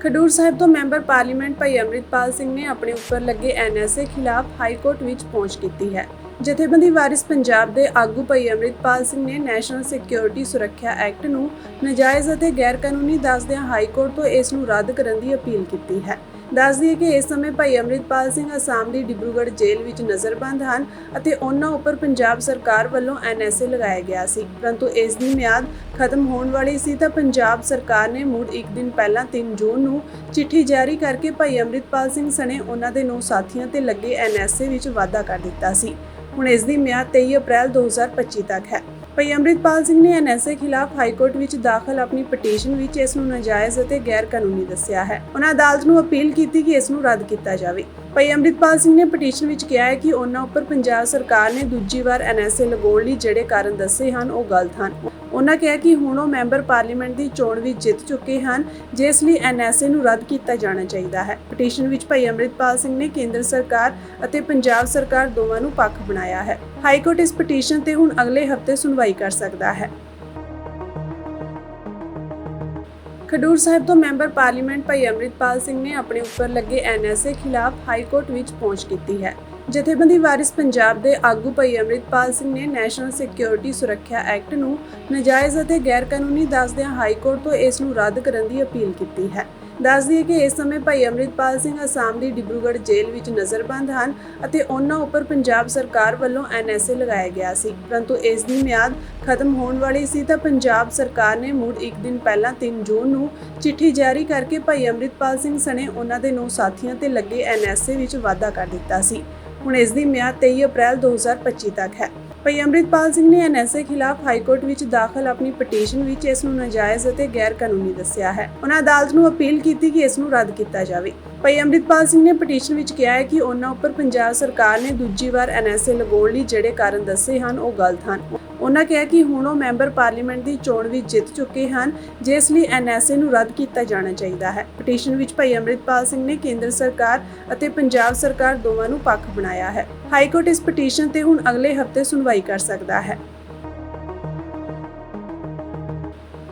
ਖਡੂਰ ਸਾਹਿਬ ਤੋਂ member parliament ਭਾਈ ਅੰਮ੍ਰਿਤਪਾਲ ਸਿੰਘ ਨੇ ਆਪਣੇ ਉੱਪਰ ਲੱਗੇ ਐਨਐਸਏ ਖਿਲਾਫ ਹਾਈ ਕੋਰਟ ਵਿੱਚ ਪਹੁੰਚ ਕੀਤੀ ਹੈ। ਜਥੇਬੰਦੀ ਵਾਰਿਸ ਪੰਜਾਬ ਦੇ ਆਗੂ ਭਾਈ ਅੰਮ੍ਰਿਤਪਾਲ ਸਿੰਘ ਨੇ ਨੈਸ਼ਨਲ ਸਿਕਿਉਰਿਟੀ ਸੁਰੱਖਿਆ ਐਕਟ ਨੂੰ ਨਾਜਾਇਜ਼ ਅਤੇ ਗੈਰ ਕਾਨੂੰਨੀ ਦੱਸਦਿਆਂ ਹਾਈ ਕੋਰਟ ਤੋਂ ਇਸ ਨੂੰ ਰੱਦ ਕਰਨ ਦੀ ਅਪੀਲ ਕੀਤੀ ਹੈ। ਦੱਸ ਦਈਏ ਕਿ ਇਸ ਸਮੇਂ ਭਾਈ ਅੰਮ੍ਰਿਤਪਾਲ ਸਿੰਘ ਅਸਾਮ ਦੀ ਡਿਬਰੂਗੜ੍ਹ ਜੇਲ੍ਹ ਵਿੱਚ ਨਜ਼ਰਬੰਦ ਹਨ ਅਤੇ ਉਹਨਾਂ ਉੱਪਰ ਪੰਜਾਬ ਸਰਕਾਰ ਵੱਲੋਂ ਐਨਐਸਏ ਲਗਾਇਆ ਗਿਆ ਸੀ। ਪਰੰਤੂ ਇਸ ਦੀ ਮਿਆਦ ਖਤਮ ਹੋਣ ਵਾਲੀ ਸੀ ਤਾਂ ਪੰਜਾਬ ਸਰਕਾਰ ਨੇ ਮੁੜ ਇੱਕ ਦਿਨ ਪਹਿਲਾਂ 3 ਜੂਨ ਨੂੰ ਚਿੱਠੀ ਜਾਰੀ ਕਰਕੇ ਭਾਈ ਅੰਮ੍ਰਿਤਪਾਲ ਸਿੰਘ ਸਣੇ ਉਹਨਾਂ ਦੇ ਨੌ ਸਾਥੀਆਂ ਤੇ ਲੱਗੇ ਐਨਐਸਏ ਵਿੱਚ ਵਾਧਾ ਕਰ ਦਿੱਤਾ ਸੀ। ਹੁਣ ਇਸ ਦੀ ਮਿਆਦ 23 ਅਪ੍ਰੈਲ 2025 ਤੱਕ ਹੈ। ਭਾਈ ਅੰਮ੍ਰਿਤਪਾਲ ਸਿੰਘ ਨੇ ਐਨਐਸਏ ਖਿਲਾਫ ਹਾਈ ਕੋਰਟ ਵਿੱਚ ਦਾਖਲ ਆਪਣੀ ਪਟੀਸ਼ਨ ਵਿੱਚ ਇਸ ਨੂੰ ਨਾਜਾਇਜ਼ ਅਤੇ ਗੈਰ ਕਾਨੂੰਨੀ ਦੱਸਿਆ ਹੈ। ਉਹਨਾਂ ਅਦਾਲਤ ਨੂੰ ਅਪੀਲ ਕੀਤੀ ਕਿ ਇਸ ਨੂੰ ਰੱਦ ਕੀਤਾ ਜਾਵੇ। ਭਾਈ ਅੰਮ੍ਰਿਤਪਾਲ ਸਿੰਘ ਨੇ ਪਟੀਸ਼ਨ ਵਿੱਚ ਕਿਹਾ ਹੈ ਕਿ ਉਹਨਾਂ ਉੱਪਰ ਪੰਜਾਬ ਸਰਕਾਰ ਨੇ ਦੂਜੀ ਵਾਰ ਐਨਐਸਏ ਲਗਾਉਣ ਲਈ ਜਿਹੜੇ ਕਾਰਨ ਦੱਸੇ ਹਨ, ਉਹ ਗਲਤ ਹਨ। ਉਹਨਾਂ ਕਿਹਾ ਕਿ ਹੁਣ ਉਹ ਮੈਂਬਰ ਪਾਰਲੀਮੈਂਟ ਦੀ ਚੋਣ ਵਿੱਚ ਜਿੱਤ ਚੁੱਕੇ ਹਨ, ਜਿਸ ਲਈ ਐਨਐਸਏ ਨੂੰ ਰੱਦ ਕੀਤਾ ਜਾਣਾ ਚਾਹੀਦਾ ਹੈ। ਪਟੀਸ਼ਨ ਵਿੱਚ ਭਾਈ ਅੰਮ੍ਰਿਤਪਾਲ ਸਿੰਘ ਨੇ ਕੇਂਦਰ ਸਰਕਾਰ ਅਤੇ ਪੰਜਾਬ ਸਰਕਾਰ ਦੋਵਾਂ ਨੂੰ ਪੱਖ ਬਣਾਇਆ ਹੈ। ਹਾਈ ਕੋਰਟ ਇਸ ਪਟੀਸ਼ਨ ਤੇ ਹੁਣ ਅਗਲੇ ਹਫ਼ਤੇ ਸੁਣਵਾਈ ਕਰ ਸਕਦਾ ਹੈ। ਖਡੂਰ ਸਾਹਿਬ ਤੋਂ ਮੈਂਬਰ ਪਾਰਲੀਮੈਂਟ ਭਾਈ ਅੰਮ੍ਰਿਤਪਾਲ ਸਿੰਘ ਨੇ ਆਪਣੇ ਉੱਪਰ ਲੱਗੇ ਐਨਐਸਏ ਖਿਲਾਫ ਹਾਈ ਕੋਰਟ ਵਿੱਚ ਪਹੁੰਚ ਕੀਤੀ ਹੈ। ਜਥੇਬੰਦੀ ਵਾਰਿਸ ਪੰਜਾਬ ਦੇ ਆਗੂ ਭਾਈ ਅੰਮ੍ਰਿਤਪਾਲ ਸਿੰਘ ਨੇ ਨੈਸ਼ਨਲ ਸਿਕਿਉਰਿਟੀ ਸੁਰੱਖਿਆ ਐਕਟ ਨੂੰ ਨਾਜਾਇਜ਼ ਅਤੇ ਗੈਰ ਕਾਨੂੰਨੀ ਦੱਸਦਿਆਂ ਹਾਈ ਕੋਰਟ ਤੋਂ ਇਸ ਨੂੰ ਰੱਦ ਕਰਨ ਦੀ ਅਪੀਲ ਕੀਤੀ ਹੈ। ਦੱਸ ਦਈਏ ਕਿ ਇਸ ਸਮੇਂ ਭਾਈ ਅੰਮ੍ਰਿਤਪਾਲ ਸਿੰਘ ਅਸਾਮ ਦੀ ਡਿਬਰੂਗੜ੍ਹ ਜੇਲ੍ਹ ਵਿੱਚ ਨਜ਼ਰਬੰਦ ਹਨ ਅਤੇ ਉਹਨਾਂ ਉੱਪਰ ਪੰਜਾਬ ਸਰਕਾਰ ਵੱਲੋਂ ਐਨਐਸਏ ਲਗਾਇਆ ਗਿਆ ਸੀ। ਪਰੰਤੂ ਇਸ ਦੀ ਮਿਆਦ ਖਤਮ ਹੋਣ ਵਾਲੀ ਸੀ ਤਾਂ ਪੰਜਾਬ ਸਰਕਾਰ ਨੇ ਮੁੜ ਇੱਕ ਦਿਨ ਪਹਿਲਾਂ 3 ਜੂਨ ਨੂੰ ਚਿੱਠੀ ਜਾਰੀ ਕਰਕੇ ਭਾਈ ਅੰਮ੍ਰਿਤਪਾਲ ਸਿੰਘ ਸਣੇ ਉਹਨਾਂ ਦੇ ਨੌ ਸਾਥੀਆਂ ਤੇ ਲੱਗੇ ਐਨਐਸਏ ਵਿੱਚ ਵਾਧਾ ਕਰ ਦਿੱਤਾ ਸੀ। ਹੁਣ ਇਸ ਦੀ ਮਿਆਦ 23 ਅਪ੍ਰੈਲ 2025 ਤੱਕ ਹੈ। ਭਾਈ ਅੰਮ੍ਰਿਤਪਾਲ ਸਿੰਘ ਨੇ ਐਨਐਸਏ ਖਿਲਾਫ ਹਾਈ ਵਿੱਚ ਦਾਖਲ ਆਪਣੀ ਪਟੀਸ਼ਨ ਵਿੱਚ ਇਸ ਨੂੰ ਨਾਜਾਇਜ਼ ਅਤੇ ਗੈਰ ਕਾਨੂੰਨੀ ਦੱਸਿਆ ਹੈ। ਉਹਨਾਂ ਅਦਾਲਤ ਨੂੰ ਅਪੀਲ ਕੀਤੀ ਕਿ ਇਸ ਨੂੰ ਰੱਦ ਕੀਤਾ ਜਾਵੇ। ਭਾਈ ਅੰਮ੍ਰਿਤਪਾਲ ਸਿੰਘ ਨੇ ਪਟੀਸ਼ਨ ਵਿੱਚ ਕਿਹਾ ਹੈ ਕਿ ਉਹਨਾਂ ਉੱਪਰ ਪੰਜਾਬ ਸਰਕਾਰ ਨੇ ਦੂਜੀ ਵਾਰ ਐਨਐਸਏ ਲਗਾਉਣ ਲਈ ਜਿਹੜੇ ਕਾਰਨ ਦੱਸੇ ਹਨ, ਉਹ ਗਲਤ ਹਨ। ਉਹਨਾਂ ਕਿਹਾ ਕਿ ਹੁਣ ਉਹ ਮੈਂਬਰ ਪਾਰਲੀਮੈਂਟ ਦੀ ਚੋਣ ਵਿੱਚ ਜਿੱਤ ਚੁੱਕੇ ਹਨ, ਜਿਸ ਲਈ ਐਨਐਸਏ ਨੂੰ ਰੱਦ ਕੀਤਾ ਜਾਣਾ ਚਾਹੀਦਾ ਹੈ। ਪਟੀਸ਼ਨ ਵਿੱਚ ਭਾਈ ਅੰਮ੍ਰਿਤਪਾਲ ਸਿੰਘ ਨੇ ਕੇਂਦਰ ਸਰਕਾਰ ਅਤੇ ਪੰਜਾਬ ਸਰਕਾਰ ਦੋਵਾਂ ਨੂੰ ਪੱਖ ਬਣਾਇਆ ਹੈ। ਹਾਈ ਕੋਰਟ ਇਸ ਪਟੀਸ਼ਨ ਤੇ ਹੁਣ ਅਗਲੇ ਹਫ਼ਤੇ ਸੁਣਵਾਈ ਕਰ ਸਕਦਾ ਹੈ।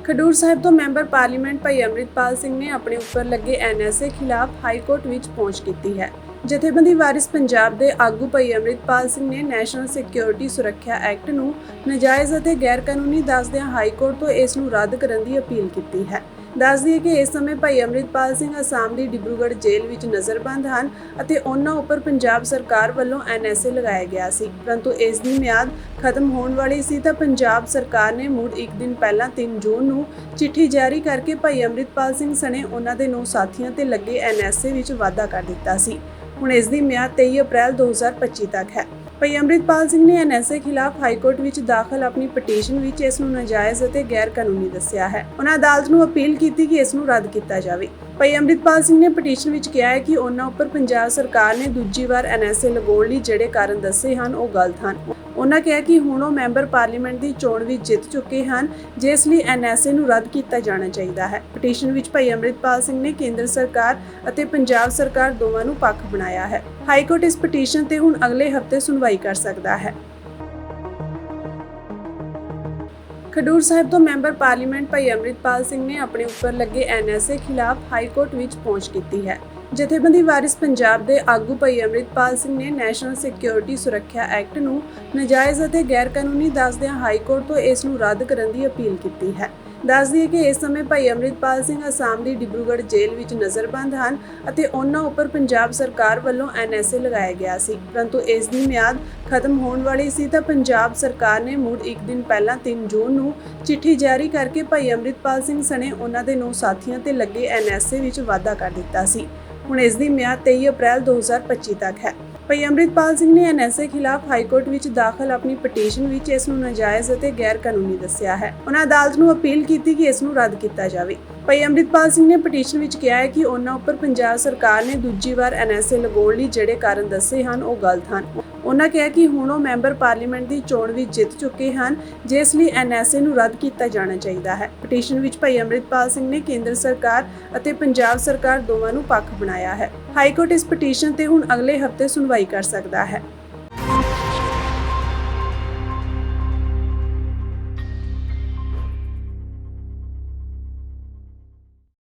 ਖਡੂਰ ਸਾਹਿਬ ਤੋਂ ਮੈਂਬਰ ਪਾਰਲੀਮੈਂਟ ਭਾਈ ਅੰਮ੍ਰਿਤਪਾਲ ਸਿੰਘ ਨੇ ਆਪਣੇ ਉੱਪਰ ਲੱਗੇ ਐਨਐਸਏ ਖਿਲਾਫ ਹਾਈ ਕੋਰਟ ਵਿੱਚ ਪਹੁੰਚ ਕੀਤੀ ਹੈ। ਜਥੇਬੰਦੀ ਵਾਰਿਸ ਪੰਜਾਬ ਦੇ ਆਗੂ ਭਾਈ ਅੰਮ੍ਰਿਤਪਾਲ ਸਿੰਘ ਨੇ ਨੈਸ਼ਨਲ ਸਿਕਿਉਰਿਟੀ ਸੁਰੱਖਿਆ ਐਕਟ ਨੂੰ ਨਾਜਾਇਜ਼ ਅਤੇ ਗੈਰ ਕਾਨੂੰਨੀ ਦੱਸਦਿਆਂ ਹਾਈ ਕੋਰਟ ਤੋਂ ਇਸ ਨੂੰ ਰੱਦ ਕਰਨ ਦੀ ਅਪੀਲ ਕੀਤੀ ਹੈ। ਦੱਸ ਦਈਏ ਕਿ ਇਸ ਸਮੇਂ ਭਾਈ ਅੰਮ੍ਰਿਤਪਾਲ ਸਿੰਘ ਅਸਾਮ ਦੀ ਡਿਬਰੂਗੜ੍ਹ ਜੇਲ੍ਹ ਵਿੱਚ ਨਜ਼ਰਬੰਦ ਹਨ ਅਤੇ ਉਹਨਾਂ ਉੱਪਰ ਪੰਜਾਬ ਸਰਕਾਰ ਵੱਲੋਂ ਐਨਐਸਏ ਲਗਾਇਆ ਗਿਆ ਸੀ। ਪਰੰਤੂ ਇਸ ਦੀ ਮਿਆਦ ਖਤਮ ਹੋਣ ਵਾਲੀ ਸੀ ਤਾਂ ਪੰਜਾਬ ਸਰਕਾਰ ਨੇ ਮੁੜ ਇੱਕ ਦਿਨ ਪਹਿਲਾਂ 3 ਜੂਨ ਨੂੰ ਚਿੱਠੀ ਜਾਰੀ ਕਰਕੇ ਭਾਈ ਅੰਮ੍ਰਿਤਪਾਲ ਸਿੰਘ ਸਣੇ ਉਹਨਾਂ ਦੇ ਨੌ ਸਾਥੀਆਂ ਤੇ ਲੱਗੇ ਐਨਐਸਏ ਵਿੱਚ ਵਾਧਾ ਕਰ ਦਿੱਤਾ ਸੀ। ਹੁਣ ਇਸ ਦੀ ਮਿਆਦ 23 ਅਪ੍ਰੈਲ 2025 ਤੱਕ ਹੈ। ਭਾਈ ਅੰਮ੍ਰਿਤਪਾਲ ਸਿੰਘ ਨੇ ਐਨਐਸਏ ਖਿਲਾਫ ਹਾਈ ਵਿੱਚ ਦਾਖਲ ਆਪਣੀ ਪਟੀਸ਼ਨ ਵਿੱਚ ਇਸ ਨੂੰ ਨਾਜਾਇਜ਼ ਅਤੇ ਗੈਰ ਕਾਨੂੰਨੀ ਦੱਸਿਆ ਹੈ। ਉਹਨਾਂ ਅਦਾਲਤ ਨੂੰ ਅਪੀਲ ਕੀਤੀ ਕਿ ਇਸ ਨੂੰ ਰੱਦ ਕੀਤਾ ਜਾਵੇ। ਭਾਈ ਅੰਮ੍ਰਿਤਪਾਲ ਸਿੰਘ ਨੇ ਪਟੀਸ਼ਨ ਵਿੱਚ ਕਿਹਾ ਹੈ ਕਿ ਉਹਨਾਂ ਉੱਪਰ ਪੰਜਾਬ ਸਰਕਾਰ ਨੇ ਦੂਜੀ ਵਾਰ ਐਨਐਸਏ ਲਗਾਉਣ ਲਈ ਜਿਹੜੇ ਕਾਰਨ ਦੱਸੇ ਹਨ, ਉਹ ਗਲਤ ਹਨ। ਉਹਨਾਂ ਕਿਹਾ ਕਿ ਹੁਣ ਉਹ ਮੈਂਬਰ ਪਾਰਲੀਮੈਂਟ ਦੀ ਚੋਣ ਵਿੱਚ ਜਿੱਤ ਚੁੱਕੇ ਹਨ, ਜਿਸ ਲਈ ਐਨਐਸਏ ਨੂੰ ਰੱਦ ਕੀਤਾ ਜਾਣਾ ਚਾਹੀਦਾ ਹੈ। ਪਟੀਸ਼ਨ ਵਿੱਚ ਭਾਈ ਅੰਮ੍ਰਿਤਪਾਲ ਸਿੰਘ ਨੇ ਕੇਂਦਰ ਸਰਕਾਰ ਅਤੇ ਪੰਜਾਬ ਸਰਕਾਰ ਦੋਵਾਂ ਨੂੰ ਪੱਖ ਬਣਾਇਆ ਹੈ। ਹਾਈ ਕੋਰਟ ਇਸ ਪਟੀਸ਼ਨ ਤੇ ਹੁਣ ਅਗਲੇ ਹਫ਼ਤੇ ਸੁਣਵਾਈ ਕਰ ਸਕਦਾ ਹੈ। ਖਡੂਰ ਸਾਹਿਬ ਤੋਂ ਮੈਂਬਰ ਪਾਰਲੀਮੈਂਟ ਭਾਈ ਅੰਮ੍ਰਿਤਪਾਲ ਸਿੰਘ ਨੇ ਆਪਣੇ ਉੱਪਰ ਲੱਗੇ ਐਨਐਸਏ ਖਿਲਾਫ ਹਾਈ ਕੋਰਟ ਵਿੱਚ ਪਹੁੰਚ ਕੀਤੀ ਹੈ। ਜਥੇਬੰਦੀ ਵਾਰਿਸ ਪੰਜਾਬ ਦੇ ਆਗੂ ਭਾਈ ਅੰਮ੍ਰਿਤਪਾਲ ਸਿੰਘ ਨੇ ਨੈਸ਼ਨਲ ਸਿਕਿਉਰਿਟੀ ਸੁਰੱਖਿਆ ਐਕਟ ਨੂੰ ਨਾਜਾਇਜ਼ ਅਤੇ ਗੈਰਕਾਨੂੰਨੀ ਦੱਸਦਿਆਂ ਹਾਈ ਕੋਰਟ ਤੋਂ ਇਸ ਨੂੰ ਰੱਦ ਕਰਨ ਦੀ ਅਪੀਲ ਕੀਤੀ ਹੈ। ਦੱਸ ਦਈਏ ਕਿ ਇਸ ਸਮੇਂ ਭਾਈ ਅੰਮ੍ਰਿਤਪਾਲ ਸਿੰਘ ਅਸਾਮ ਦੀ ਡਿਬਰੂਗੜ੍ਹ ਜੇਲ੍ਹ ਵਿੱਚ ਨਜ਼ਰਬੰਦ ਹਨ ਅਤੇ ਉਹਨਾਂ ਉੱਪਰ ਪੰਜਾਬ ਸਰਕਾਰ ਵੱਲੋਂ ਐਨਐਸਏ ਲਗਾਇਆ ਗਿਆ ਸੀ। ਪਰੰਤੂ ਇਸ ਦੀ ਮਿਆਦ ਖਤਮ ਹੋਣ ਵਾਲੀ ਸੀ ਤਾਂ ਪੰਜਾਬ ਸਰਕਾਰ ਨੇ ਮੁੜ ਇੱਕ ਦਿਨ ਪਹਿਲਾਂ 3 ਜੂਨ ਨੂੰ ਚਿੱਠੀ ਜਾਰੀ ਕਰਕੇ ਭਾਈ ਅੰਮ੍ਰਿਤਪਾਲ ਸਿੰਘ ਸਣੇ ਉਹਨਾਂ ਦੇ ਨੌ ਸਾਥੀਆਂ ਤੇ ਲੱਗੇ ਐਨਐਸਏ ਵਿੱਚ ਵਾਧਾ ਕਰ ਦਿੱਤਾ ਸੀ। ਹੁਣ ਇਸ ਦੀ ਮਿਆਦ 23 ਅਪ੍ਰੈਲ 2025 ਤੱਕ ਹੈ। ਭਾਈ ਅੰਮ੍ਰਿਤਪਾਲ ਸਿੰਘ ਨੇ ਐਨਐਸਏ ਖਿਲਾਫ ਹਾਈ ਵਿੱਚ ਦਾਖਲ ਆਪਣੀ ਪਟੀਸ਼ਨ ਵਿੱਚ ਇਸ ਨੂੰ ਨਾਜਾਇਜ਼ ਅਤੇ ਗੈਰ ਕਾਨੂੰਨੀ ਦੱਸਿਆ ਹੈ। ਉਹਨਾਂ ਅਦਾਲਤ ਨੂੰ ਅਪੀਲ ਕੀਤੀ ਕਿ ਇਸ ਨੂੰ ਰੱਦ ਕੀਤਾ ਜਾਵੇ। ਭਾਈ ਅੰਮ੍ਰਿਤਪਾਲ ਸਿੰਘ ਨੇ ਪਟੀਸ਼ਨ ਵਿੱਚ ਕਿਹਾ ਹੈ ਕਿ ਉਹਨਾਂ ਉੱਪਰ ਪੰਜਾਬ ਸਰਕਾਰ ਨੇ ਦੂਜੀ ਵਾਰ ਐਨਐਸਏ ਲਗਾਉਣ ਲਈ ਜਿਹੜੇ ਕਾਰਨ ਦੱਸੇ ਹਨ, ਉਹ ਗਲਤ ਹਨ। ਉਹਨਾਂ ਕਿਹਾ ਕਿ ਹੁਣ ਉਹ ਮੈਂਬਰ ਪਾਰਲੀਮੈਂਟ ਦੀ ਚੋਣ ਵਿੱਚ ਜਿੱਤ ਚੁੱਕੇ ਹਨ, ਜਿਸ ਲਈ ਐਨਐਸਏ ਨੂੰ ਰੱਦ ਕੀਤਾ ਜਾਣਾ ਚਾਹੀਦਾ ਹੈ। ਪਟੀਸ਼ਨ ਵਿੱਚ ਭਾਈ ਅੰਮ੍ਰਿਤਪਾਲ ਸਿੰਘ ਨੇ ਕੇਂਦਰ ਸਰਕਾਰ ਅਤੇ ਪੰਜਾਬ ਸਰਕਾਰ ਦੋਵਾਂ ਨੂੰ ਪੱਖ ਬਣਾਇਆ ਹੈ। ਹਾਈ ਕੋਰਟ ਇਸ ਪਟੀਸ਼ਨ ਤੇ ਹੁਣ ਅਗਲੇ ਹਫ਼ਤੇ ਸੁਣਵਾਈ ਕਰ ਸਕਦਾ ਹੈ।